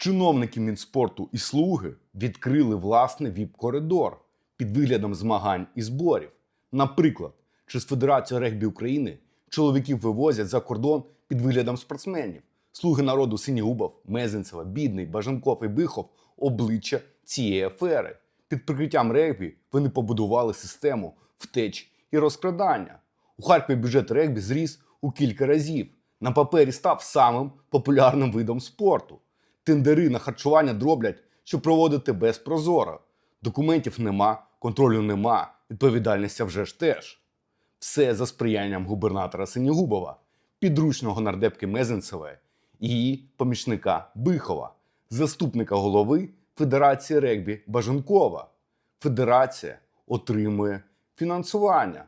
Чиновники Мінспорту і слуги відкрили власний ВІП-коридор під виглядом змагань і зборів. Наприклад, через Федерацію регбі України чоловіків вивозять за кордон під виглядом спортсменів. Слуги народу Синігубов, Мезенцева, Бідний, Бажанков і Бихов обличчя цієї афери. Під прикриттям регбі вони побудували систему втеч і розкрадання. У Харкові бюджет регбі зріс у кілька разів. На папері став самим популярним видом спорту. Тендери на харчування дроблять, щоб проводити без прозоро. Документів нема, контролю нема, відповідальності вже ж теж. Все за сприянням губернатора Синігубова, підручного нардепки Мезенцевої і її помічника Бихова, заступника голови Федерації регбі Баженкова. Федерація отримує фінансування,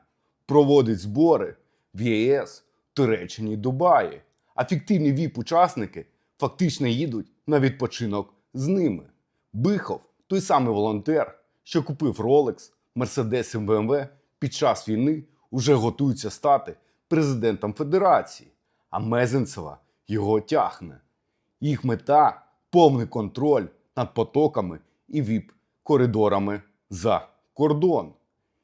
проводить збори в ЄС, Туреччині Дубаї, а фіктивні ВІП-учасники фактично їдуть на відпочинок з ними. Бихов той самий волонтер, що купив Rolex, Mercedes і BMW під час війни, уже готується стати президентом Федерації, а Мезенцева його тягне. Їх мета повний контроль над потоками і ВІП-коридорами за кордон.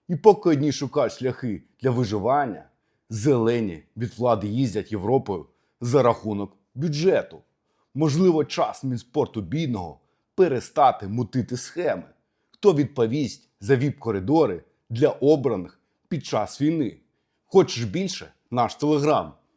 І поки одні шукають шляхи для виживання, зелені від влади їздять Європою за рахунок бюджету. Можливо, час Мінспорту бідного перестати мутити схеми. Хто відповість за ВІП-коридори для обраних під час війни? Хочеш більше? Наш телеграм.